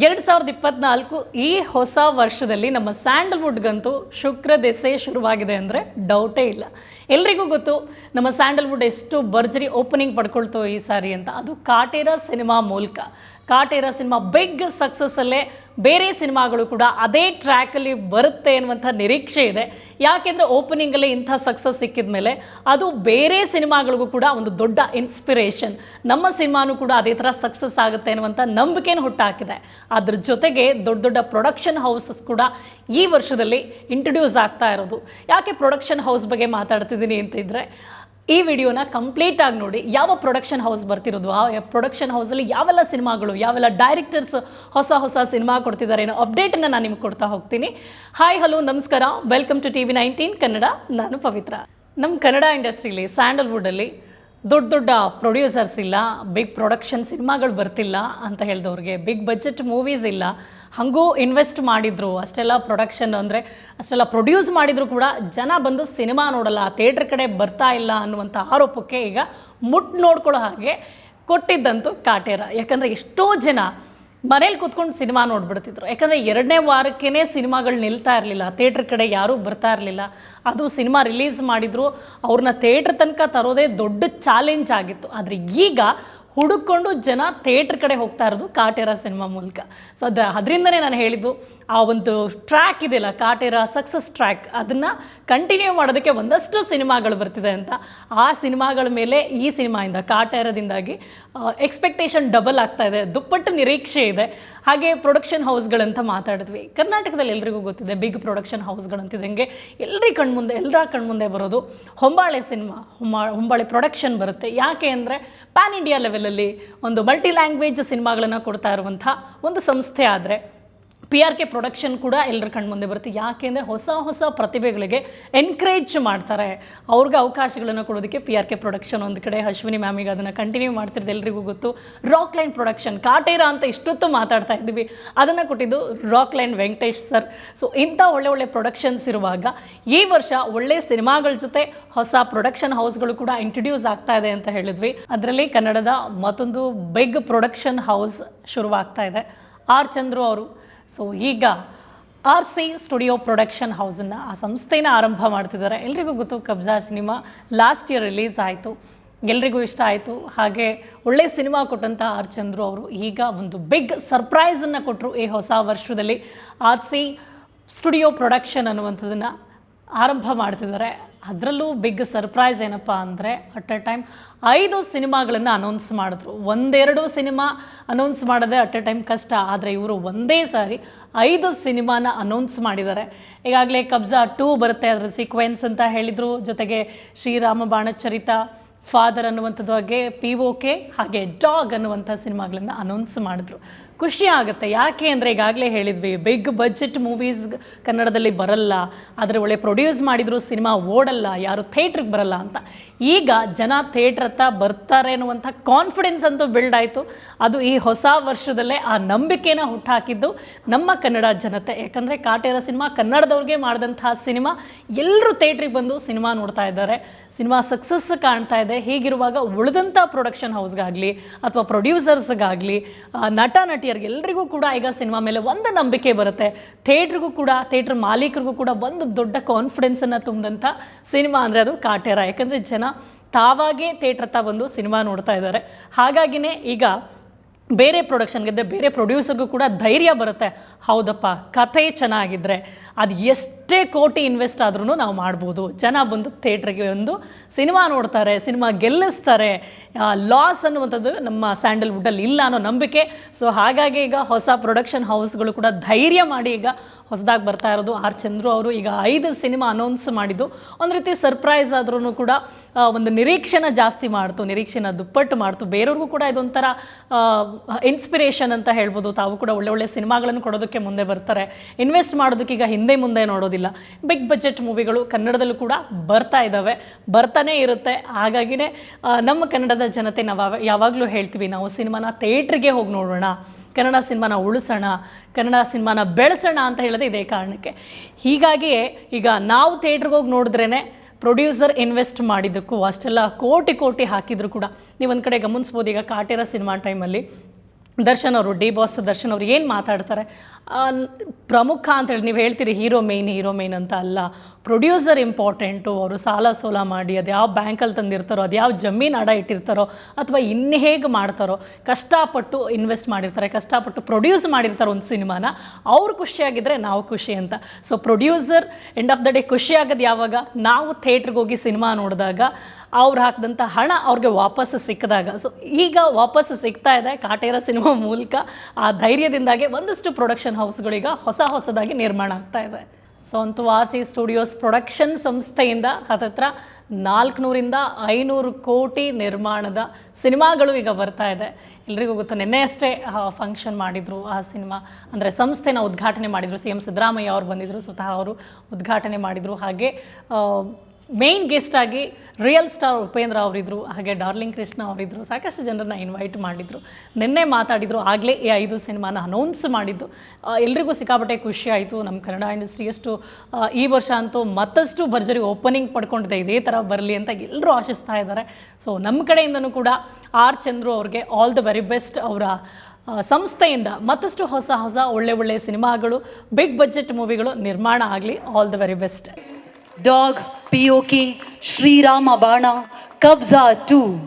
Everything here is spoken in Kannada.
ಎರಡು ಸಾವಿರದ ಇಪ್ಪತ್ನಾಲ್ಕು ಈ ಹೊಸ ವರ್ಷದಲ್ಲಿ ನಮ್ಮ ಸ್ಯಾಂಡಲ್ವುಡ್ಗಂತೂ ಶುಕ್ರ ದೆಸೆ ಶುರುವಾಗಿದೆ ಅಂದರೆ ಡೌಟೇ ಇಲ್ಲ. ಎಲ್ರಿಗೂ ಗೊತ್ತು, ನಮ್ಮ ಸ್ಯಾಂಡಲ್ವುಡ್ ಎಷ್ಟು ಭರ್ಜರಿ ಓಪನಿಂಗ್ ಪಡ್ಕೊಳ್ತೋ ಈ ಸಾರಿ ಅಂತ. ಅದು ಕಾಟೇರ ಸಿನಿಮಾ ಮೂಲಕ. ಕಾಟೇರ ಸಿನಿಮಾ ಬಿಗ್ ಸಕ್ಸಸ್ಸಲ್ಲೇ ಬೇರೆ ಸಿನಿಮಾಗಳು ಕೂಡ ಅದೇ ಟ್ರ್ಯಾಕ್ ಅಲ್ಲಿ ಬರುತ್ತೆ ಅನ್ನುವಂಥ ನಿರೀಕ್ಷೆ ಇದೆ. ಯಾಕೆಂದ್ರೆ ಓಪನಿಂಗ್ ಅಲ್ಲಿ ಇಂಥ ಸಕ್ಸಸ್ ಸಿಕ್ಕಿದ ಮೇಲೆ ಅದು ಬೇರೆ ಸಿನಿಮಾಗಳಿಗೂ ಕೂಡ ಒಂದು ದೊಡ್ಡ ಇನ್ಸ್ಪಿರೇಷನ್ ನಮ್ಮ ಸಿನಿಮಾನು ಕೂಡ ಅದೇ ತರ ಸಕ್ಸಸ್ ಆಗುತ್ತೆ ಅನ್ನುವಂಥ ನಂಬಿಕೆನ ಹುಟ್ಟಾಕಿದೆ. ಅದ್ರ ಜೊತೆಗೆ ದೊಡ್ಡ ದೊಡ್ಡ ಪ್ರೊಡಕ್ಷನ್ ಹೌಸಸ್ ಕೂಡ ಈ ವರ್ಷದಲ್ಲಿ ಇಂಟ್ರೊಡ್ಯೂಸ್ ಆಗ್ತಾ ಇರೋದು. ಯಾಕೆ ಪ್ರೊಡಕ್ಷನ್ ಹೌಸ್ ಬಗ್ಗೆ ಮಾತಾಡ್ತಿದ್ದೀನಿ ಅಂತ ಇದ್ರೆ ಈ ವಿಡಿಯೋನ ಕಂಪ್ಲೀಟ್ ಆಗಿ ನೋಡಿ. ಯಾವ ಪ್ರೊಡಕ್ಷನ್ ಹೌಸ್ ಬರ್ತಿರೋದು? ಆ ಪ್ರೊಡಕ್ಷನ್ ಹೌಸಲ್ಲಿ ಯಾವೆಲ್ಲ ಸಿನಿಮಾಗಳು, ಯಾವೆಲ್ಲ ಡೈರೆಕ್ಟರ್ಸ್ ಹೊಸ ಹೊಸ ಸಿನಿಮಾ ಕೊಡ್ತಿದ್ದಾರೆ ಏನೋ ಅಪ್ಡೇಟನ್ನು ನಾನು ನಿಮ್ಗೆ ಕೊಡ್ತಾ ಹೋಗ್ತೀನಿ. ಹಾಯ್ ಹಲೋ ನಮಸ್ಕಾರ. Welcome to T V nineteen Kannada ನಾನು ಪವಿತ್ರ. ನಮ್ಮ ಕನ್ನಡ ಇಂಡಸ್ಟ್ರಿಲಿ ಸ್ಯಾಂಡಲ್ವುಡಲ್ಲಿ ದೊಡ್ಡ ದೊಡ್ಡ ಪ್ರೊಡ್ಯೂಸರ್ಸ್ ಇಲ್ಲ ಬಿಗ್ ಪ್ರೊಡಕ್ಷನ್ ಸಿನಿಮಾಗಳು ಬರ್ತಿಲ್ಲ ಅಂತ ಹೇಳಿದವ್ರಿಗೆ. ಬಿಗ್ ಬಜೆಟ್ ಮೂವೀಸ್ ಇಲ್ಲ. ಹಾಗೂ ಇನ್ವೆಸ್ಟ್ ಮಾಡಿದ್ರು. ಅಷ್ಟೆಲ್ಲ ಪ್ರೊಡಕ್ಷನ್ ಅಂದರೆ, ಅಷ್ಟೆಲ್ಲ ಪ್ರೊಡ್ಯೂಸ್ ಮಾಡಿದ್ರು ಕೂಡ ಜನ ಬಂದು ಸಿನಿಮಾ ನೋಡಲ್ಲ ಥಿಯೇಟ್ರ್ ಕಡೆ ಬರ್ತಾ ಇಲ್ಲ ಅನ್ನುವಂಥ ಆರೋಪಕ್ಕೆ ಈಗ ಮುಟ್ ನೋಡ್ಕೊಳ್ಳೋ ಹಾಗೆ ಕೊಟ್ಟಿದ್ದಂತೂ ಕಾಟೇರ. ಯಾಕಂದರೆ ಎಷ್ಟೋ ಜನ ಮನೇಲಿ ಕುತ್ಕೊಂಡು ಸಿನಿಮಾ ನೋಡ್ಬಿಡ್ತಿದ್ರು. ಯಾಕಂದರೆ ಎರಡನೇ ವಾರಕ್ಕೇ ಸಿನಿಮಾಗಳು ನಿಲ್ತಾ ಇರಲಿಲ್ಲ. ಥಿಯೇಟ್ರ್ ಕಡೆ ಯಾರೂ ಬರ್ತಾ ಇರಲಿಲ್ಲ. ಅದು ಸಿನಿಮಾ ರಿಲೀಸ್ ಮಾಡಿದ್ರು. ಅವ್ರನ್ನ ಥಿಯೇಟ್ರ್ ತನಕ ತರೋದೇ ದೊಡ್ಡ ಚಾಲೆಂಜ್ ಆಗಿತ್ತು. ಆದರೆ ಈಗ ಹುಡುಕೊಂಡು ಜನ ಥಿಯೇಟ್ರ್ ಕಡೆ ಹೋಗ್ತಾ ಇರೋದು ಕಾಟೇರ ಸಿನಿಮಾ ಮೂಲಕ. ಸೊ ಅದ ಅದರಿಂದನೇ ನಾನು ಹೇಳಿದ್ದು ಆ ಒಂದು ಟ್ರ್ಯಾಕ್ ಇದೆಯಲ್ಲ, ಕಾಟೇರ ಸಕ್ಸಸ್ ಟ್ರ್ಯಾಕ್ ಅದನ್ನು ಕಂಟಿನ್ಯೂ ಮಾಡೋದಕ್ಕೆ ಒಂದಷ್ಟು ಸಿನಿಮಾಗಳು ಬರ್ತಿದೆ ಅಂತ. ಆ ಸಿನಿಮಾಗಳ ಮೇಲೆ ಈ ಸಿನಿಮಾಯಿಂದ, ಕಾಟೇರದಿಂದಾಗಿ ಎಕ್ಸ್ಪೆಕ್ಟೇಷನ್ ಡಬಲ್ ಆಗ್ತಾ ಇದೆ, ದುಪ್ಪಟ್ಟು ನಿರೀಕ್ಷೆ ಇದೆ. ಹಾಗೆ ಪ್ರೊಡಕ್ಷನ್ ಹೌಸ್ಗಳಂತ ಮಾತಾಡಿದ್ವಿ. ಕರ್ನಾಟಕದಲ್ಲಿ ಎಲ್ರಿಗೂ ಗೊತ್ತಿದೆ ಬಿಗ್ ಪ್ರೊಡಕ್ಷನ್ ಹೌಸ್ಗಳಂತಿದಂಗೆ ಎಲ್ಲರಿ ಕಣ್ಮುಂದೆ ಎಲ್ಲರ ಕಣ್ಮುಂದೆ ಬರೋದು ಹೊಂಬಾಳೆ ಸಿನಿಮಾ, ಹೊಂಬಾ, ಹೊಂಬಾಳೆ ಪ್ರೊಡಕ್ಷನ್ ಬರುತ್ತೆ. ಯಾಕೆ ಅಂದರೆ ಪ್ಯಾನ್ ಇಂಡಿಯಾ ಲೆವೆಲಲ್ಲಿ ಒಂದು ಮಲ್ಟಿ ಲ್ಯಾಂಗ್ವೇಜ್ ಸಿನಿಮಾಗಳನ್ನು ಕೊಡ್ತಾ ಇರುವಂಥ ಒಂದು ಸಂಸ್ಥೆ ಆದರೆ ಪಿ ಆರ್ ಕೆ ಪ್ರೊಡಕ್ಷನ್ ಕೂಡ ಎಲ್ಲರ ಕಣ್ಮುಂದೆ ಬರುತ್ತೆ. ಯಾಕೆಂದರೆ ಹೊಸ ಹೊಸ ಪ್ರತಿಭೆಗಳಿಗೆ ಎನ್ಕರೇಜ್ ಮಾಡ್ತಾರೆ. ಅವ್ರಿಗೆ ಅವಕಾಶಗಳನ್ನು ಕೊಡೋದಕ್ಕೆ ಪಿ ಆರ್ ಕೆ ಪ್ರೊಡಕ್ಷನ್ ಒಂದು ಕಡೆ, ಅಶ್ವಿನಿ ಮ್ಯಾಮಿಗೆ ಅದನ್ನು ಕಂಟಿನ್ಯೂ ಮಾಡ್ತಿರೋದು ಎಲ್ರಿಗೂ ಗೊತ್ತು. ರಾಕ್ ಲೈನ್ ಪ್ರೊಡಕ್ಷನ್ ಕಾಟೇರ ಅಂತ ಇಷ್ಟೊತ್ತು ಮಾತಾಡ್ತಾ ಇದ್ದೀವಿ ಅದನ್ನು ಕೊಟ್ಟಿದ್ದು Rockline Venkatesh sir so ಇಂಥ ಒಳ್ಳೆ ಒಳ್ಳೆ ಪ್ರೊಡಕ್ಷನ್ಸ್ ಇರುವಾಗ ಈ ವರ್ಷ ಒಳ್ಳೆ ಸಿನಿಮಾಗಳ ಜೊತೆ ಹೊಸ ಪ್ರೊಡಕ್ಷನ್ ಹೌಸ್ಗಳು ಕೂಡ ಇಂಟ್ರೊಡ್ಯೂಸ್ ಆಗ್ತಾ ಇದೆ ಅಂತ ಹೇಳಿದ್ವಿ. ಅದರಲ್ಲಿ ಕನ್ನಡದ ಮತ್ತೊಂದು ಬಿಗ್ ಪ್ರೊಡಕ್ಷನ್ ಹೌಸ್ ಶುರುವಾಗ್ತಾ ಇದೆ. ಆರ್ ಚಂದ್ರು ಅವರು. ಸೊ ಈಗ ಆರ್ ಸಿ ಸ್ಟುಡಿಯೋ ಪ್ರೊಡಕ್ಷನ್ ಹೌಸನ್ನು ಆ ಸಂಸ್ಥೆನ ಆರಂಭ ಮಾಡ್ತಿದ್ದಾರೆ. ಎಲ್ರಿಗೂ ಗೊತ್ತು Kabzaa cinema last year release ಆಯಿತು. ಎಲ್ರಿಗೂ ಇಷ್ಟ ಆಯಿತು. ಹಾಗೆ ಒಳ್ಳೆ ಸಿನಿಮಾ ಕೊಟ್ಟಂಥ ಆರ್ ಚಂದ್ರು ಅವರು ಈಗ ಒಂದು ಬಿಗ್ ಸರ್ಪ್ರೈಸನ್ನು ಕೊಟ್ಟರು ಈ ಹೊಸ ವರ್ಷದಲ್ಲಿ. ಆರ್ ಸಿ ಸ್ಟುಡಿಯೋ ಪ್ರೊಡಕ್ಷನ್ ಅನ್ನುವಂಥದ್ದನ್ನು ಆರಂಭ ಮಾಡ್ತಿದ್ದಾರೆ. ಅದರಲ್ಲೂ ಬಿಗ್ ಸರ್ಪ್ರೈಸ್ ಏನಪ್ಪ ಅಂದರೆ ಅಟ್ ಎ ಟೈಮ್ ಐದು ಸಿನಿಮಾಗಳನ್ನು ಅನೌನ್ಸ್ ಮಾಡಿದ್ರು. ಒಂದೆರಡು ಸಿನಿಮಾ ಅನೌನ್ಸ್ ಮಾಡೋದೇ ಅಟ್ ಎ ಟೈಮ್ ಕಷ್ಟ. ಆದರೆ ಇವರು ಒಂದೇ ಸಾರಿ ಐದು ಸಿನಿಮಾನ ಅನೌನ್ಸ್ ಮಾಡಿದ್ದಾರೆ. ಈಗಾಗಲೇ ಕಬ್ಜಾ ಟೂ ಬರುತ್ತೆ ಅದರ ಸೀಕ್ವೆನ್ಸ್ ಅಂತ ಹೇಳಿದರು. ಜೊತೆಗೆ ಶ್ರೀರಾಮ ಬಾಣಚರಿತ ಫಾದರ್ ಅನ್ನುವಂಥದ್ದು ಹಾಗೆ ಪಿ ಓ ಕೆ ಹಾಗೆ ಡಾಗ್ ಅನ್ನುವಂಥ ಸಿನಿಮಾಗಳನ್ನ ಅನೌನ್ಸ್ ಮಾಡಿದ್ರು. ಖುಷಿ ಆಗುತ್ತೆ. ಯಾಕೆ ಅಂದರೆ ಈಗಾಗಲೇ ಹೇಳಿದ್ವಿ ಬಿಗ್ ಬಜೆಟ್ ಮೂವೀಸ್ ಕನ್ನಡದಲ್ಲಿ ಬರಲ್ಲ, ಆದರೆ ಒಳ್ಳೆ ಪ್ರೊಡ್ಯೂಸ್ ಮಾಡಿದ್ರು, ಸಿನಿಮಾ ಓಡಲ್ಲ, ಯಾರು ಥಿಯೇಟ್ರಿಗೆ ಬರಲ್ಲ ಅಂತ. ಈಗ ಜನ ಥೇಟ್ರ್ ಹತ್ತ ಬರ್ತಾರೆ ಅನ್ನುವಂಥ ಕಾನ್ಫಿಡೆನ್ಸ್ ಅಂತೂ ಬಿಲ್ಡ್ ಆಯಿತು. ಅದು ಈ ಹೊಸ ವರ್ಷದಲ್ಲೇ ಆ ನಂಬಿಕೆನ ಹುಟ್ಟಾಕಿದ್ದು ನಮ್ಮ ಕನ್ನಡ ಜನತೆ. ಯಾಕಂದರೆ ಕಾಟೇರ ಸಿನಿಮಾ ಕನ್ನಡದವ್ರಿಗೆ ಮಾಡಿದಂತಹ ಸಿನಿಮಾ ಎಲ್ಲರೂ ಥಿಯೇಟ್ರಿಗೆ ಬಂದು ಸಿನಿಮಾ ನೋಡ್ತಾ ಇದ್ದಾರೆ. ಸಿನಿಮಾ ಸಕ್ಸಸ್ ಕಾಣ್ತಾ ಇದೆ. ಹೀಗಿರುವಾಗ ಉಳಿದಂಥ ಪ್ರೊಡಕ್ಷನ್ ಹೌಸ್ಗಾಗಲಿ ಅಥವಾ ಪ್ರೊಡ್ಯೂಸರ್ಸ್ಗಾಗಲಿ ನಟ, ನಟಿಯರಿಗೆ ಎಲ್ರಿಗೂ ಕೂಡ ಈಗ ಸಿನಿಮಾ ಮೇಲೆ ಒಂದು ನಂಬಿಕೆ ಬರುತ್ತೆ. ಥಿಯೇಟ್ರಿಗೂ ಕೂಡ, ಥಿಯೇಟ್ರ್ ಮಾಲೀಕರಿಗೂ ಕೂಡ ಒಂದು ದೊಡ್ಡ ಕಾನ್ಫಿಡೆನ್ಸನ್ನು ತುಂಬಿದಂಥ ಸಿನಿಮಾ ಅಂದರೆ ಅದು ಕಾಟೇರ. ಯಾಕಂದರೆ ಜನ ತಾವಾಗೇ ಥಿಯೇಟ್ರ್ ಹತ್ತ ಬಂದು ಸಿನಿಮಾ ನೋಡ್ತಾ ಇದ್ದಾರೆ. ಹಾಗಾಗಿನೇ ಈಗ ಬೇರೆ ಪ್ರೊಡಕ್ಷನ್ಗಿದ್ದರೆ ಬೇರೆ ಪ್ರೊಡ್ಯೂಸರ್ಗೂ ಕೂಡ ಧೈರ್ಯ ಬರುತ್ತೆ. ಹೌದಪ್ಪ, ಕಥೆ ಚೆನ್ನಾಗಿದ್ದರೆ ಅದು ಎಷ್ಟೇ ಕೋಟಿ ಇನ್ವೆಸ್ಟ್ ಆದ್ರೂ ನಾವು ಮಾಡ್ಬೋದು. ಜನ ಬಂದು ಥಿಯೇಟ್ರಿಗೆ ಒಂದು ಸಿನಿಮಾ ನೋಡ್ತಾರೆ, ಸಿನಿಮಾ ಗೆಲ್ಲಿಸ್ತಾರೆ. ಲಾಸ್ ಅನ್ನುವಂಥದ್ದು ನಮ್ಮ ಸ್ಯಾಂಡಲ್ವುಡ್ಡಲ್ಲಿ ಇಲ್ಲ ಅನ್ನೋ ನಂಬಿಕೆ. ಸೊ ಹಾಗಾಗಿ ಈಗ ಹೊಸ ಪ್ರೊಡಕ್ಷನ್ ಹೌಸ್ಗಳು ಕೂಡ ಧೈರ್ಯ ಮಾಡಿ ಈಗ ಹೊಸದಾಗಿ ಬರ್ತಾ ಇರೋದು ಆರ್ ಚಂದ್ರು ಅವರು ಈಗ ಐದು ಸಿನಿಮಾ ಅನೌನ್ಸ್ ಮಾಡಿದ್ದು. ಒಂದು ರೀತಿ ಸರ್ಪ್ರೈಸ್ ಆದ್ರೂ ಕೂಡ ಒಂದು ನಿರೀಕ್ಷೆನ ಜಾಸ್ತಿ ಮಾಡ್ತು, ನಿರೀಕ್ಷೆನ ದುಪ್ಪಟ್ಟು ಮಾಡ್ತು. ಬೇರೆಯವ್ರಿಗೂ ಕೂಡ ಇದೊಂಥರ ಇನ್ಸ್ಪಿರೇಷನ್ ಅಂತ ಹೇಳ್ಬೋದು. ತಾವು ಕೂಡ ಒಳ್ಳೆ ಒಳ್ಳೆ ಸಿನಿಮಾಗಳನ್ನು ಕೊಡೋದಕ್ಕೆ ಮುಂದೆ ಬರ್ತಾರೆ. ಇನ್ವೆಸ್ಟ್ ಮಾಡೋದಕ್ಕೆ ಈಗ ಹಿಂದೆ ಮುಂದೆ ನೋಡೋದಿಲ್ಲ. ಬಿಗ್ ಬಜೆಟ್ ಮೂವಿಗಳು ಕನ್ನಡದಲ್ಲೂ ಕೂಡ ಬರ್ತಾ ಇದ್ದಾವೆ ಬರ್ತಾನೆ ಇರುತ್ತೆ. ಹಾಗಾಗಿನೇ ನಮ್ಮ ಕನ್ನಡದ ಜನತೆ ನಾವು ಯಾವಾಗಲೂ ಹೇಳ್ತೀವಿ, ನಾವು ಸಿನಿಮಾನ ಥಿಯೇಟ್ರಿಗೆ ಹೋಗಿ ನೋಡೋಣ. ಕನ್ನಡ ಸಿನಿಮಾನ ಉಳಿಸೋಣ, ಕನ್ನಡ ಸಿನಿಮಾನ ಬೆಳೆಸೋಣ ಅಂತ ಹೇಳೋದು ಇದೇ ಕಾರಣಕ್ಕೆ. ಹೀಗಾಗಿಯೇ ಈಗ ನಾವು ಥಿಯೇಟ್ರಿಗೆ ಹೋಗಿ ನೋಡಿದ್ರೇ ಪ್ರೊಡ್ಯೂಸರ್ ಇನ್ವೆಸ್ಟ್ ಮಾಡಿದ್ದಕ್ಕೂ ಅಷ್ಟೆಲ್ಲ ಕೋಟಿ ಕೋಟಿ ಹಾಕಿದ್ರು ಕೂಡ. ನೀವು ಒಂದು ಕಡೆ ಗಮನಿಸ್ಬೋದು ಈಗ ಕಾಟೇರ ಸಿನಿಮಾ ಟೈಮಲ್ಲಿ ದರ್ಶನ್ ಅವರು, ಡಿ ಬಾಸ್ ದರ್ಶನ್ ಅವರು ಏನು ಮಾತಾಡ್ತಾರೆ? ಪ್ರಮುಖ ಅಂತ ಹೇಳಿ ನೀವು ಹೇಳ್ತೀರಿ ಹೀರೋ ಮೇನ್ ಹೀರೋ ಮೇನ್ ಅಂತ ಅಲ್ಲ. ಪ್ರೊಡ್ಯೂಸರ್ ಇಂಪಾರ್ಟೆಂಟು, ಅವರು ಸಾಲ ಸೋಲ ಮಾಡಿ, ಅದು ಯಾವ ಬ್ಯಾಂಕಲ್ಲಿ ತಂದಿರ್ತಾರೋ, ಅದು ಯಾವ ಜಮೀನು ಅಡ ಇಟ್ಟಿರ್ತಾರೋ, ಅಥವಾ ಇನ್ನು ಹೇಗೆ ಮಾಡ್ತಾರೋ, ಕಷ್ಟಪಟ್ಟು ಇನ್ವೆಸ್ಟ್ ಮಾಡಿರ್ತಾರೆ, ಕಷ್ಟಪಟ್ಟು ಪ್ರೊಡ್ಯೂಸ್ ಮಾಡಿರ್ತಾರೆ ಒಂದು ಸಿನಿಮಾನ, ಅವ್ರು ಖುಷಿಯಾಗಿದ್ದರೆ ನಾವು ಖುಷಿ ಅಂತ. So producer end of the day ಖುಷಿಯಾಗೋದು ಯಾವಾಗ? ನಾವು ಥಿಯೇಟ್ರಿಗೆ ಹೋಗಿ ಸಿನಿಮಾ ನೋಡಿದಾಗ ಅವ್ರು ಹಾಕಿದಂಥ ಹಣ ಅವ್ರಿಗೆ ವಾಪಸ್ ಸಿಕ್ಕಿದಾಗ. ಸೊ ಈಗ ವಾಪಸ್ ಸಿಗ್ತಾ ಇದೆ ಕಾಟೇರ ಸಿನಿಮಾ ಮೂಲಕ. ಆ ಧೈರ್ಯದಿಂದಾಗೆ ಒಂದಷ್ಟು ಪ್ರೊಡಕ್ಷನ್ ಹೌಸ್ಗಳೀಗ ಹೊಸ ಹೊಸದಾಗಿ ನಿರ್ಮಾಣ ಆಗ್ತಾ ಇದೆ. ಸೊ ಅಂತೂ ಆಸಿ ಸ್ಟುಡಿಯೋಸ್ ಪ್ರೊಡಕ್ಷನ್ ಸಂಸ್ಥೆಯಿಂದ ಹತ್ತತ್ರ ನಾಲ್ಕುನೂರಿಂದ ಐನೂರು ಕೋಟಿ ನಿರ್ಮಾಣದ ಸಿನಿಮಾಗಳು ಈಗ ಬರ್ತಾ ಇದೆ. ಎಲ್ರಿಗೂ ಗೊತ್ತು, ನಿನ್ನೆ ಅಷ್ಟೇ ಫಂಕ್ಷನ್ ಮಾಡಿದರು ಆ ಸಿನಿಮಾ. ಅಂದರೆ ಸಂಸ್ಥೆನ ಉದ್ಘಾಟನೆ ಮಾಡಿದರು. ಸಿ ಎಂ ಸಿದ್ದರಾಮಯ್ಯ ಅವರು ಬಂದಿದ್ದರು ಸ್ವತಃ ಅವರು ಉದ್ಘಾಟನೆ ಮಾಡಿದರು. ಹಾಗೆ ಮೇಯ್ನ್ ಗೆಸ್ಟ್ ಆಗಿ ರಿಯಲ್ ಸ್ಟಾರ್ ಉಪೇಂದ್ರ ಅವರಿದ್ರು, ಹಾಗೆ ಡಾರ್ಲಿಂಗ್ ಕೃಷ್ಣ ಅವರಿದ್ರು, ಸಾಕಷ್ಟು ಜನರನ್ನ ಇನ್ವೈಟ್ ಮಾಡಿದ್ರು. ನಿನ್ನೆ ಮಾತಾಡಿದ್ರು, ಆಗಲೇ ಈ ಐದು ಸಿನಿಮಾನ ಅನೌನ್ಸ್ ಮಾಡಿದ್ದು. ಎಲ್ರಿಗೂ ಸಿಕ್ಕಾಪಟ್ಟೆ ಖುಷಿ ಆಯಿತು. ನಮ್ಮ ಕನ್ನಡ ಇಂಡಸ್ಟ್ರಿ ಎಷ್ಟು ಈ ವರ್ಷ ಅಂತೂ ಮತ್ತಷ್ಟು ಭರ್ಜರಿ ಓಪನಿಂಗ್ ಪಡ್ಕೊಂಡಿದೆ. ಇದೇ ಥರ ಬರಲಿ ಅಂತ ಎಲ್ಲರೂ ಆಶಿಸ್ತಾ ಇದ್ದಾರೆ. ಸೊ ನಮ್ಮ ಕಡೆಯಿಂದನೂ ಕೂಡ ಆರ್ ಚಂದ್ರು ಅವ್ರಿಗೆ ಆಲ್ ದ ವೆರಿ ಬೆಸ್ಟ್ ಅವರ ಸಂಸ್ಥೆಯಿಂದ ಮತ್ತಷ್ಟು ಹೊಸ ಹೊಸ ಒಳ್ಳೆ ಒಳ್ಳೆ ಸಿನಿಮಾಗಳು ಬಿಗ್ ಬಜೆಟ್ ಮೂವಿಗಳು ನಿರ್ಮಾಣ ಆಗಲಿ. All the very best dog POK Shri Ram अबाणा कब्जा टू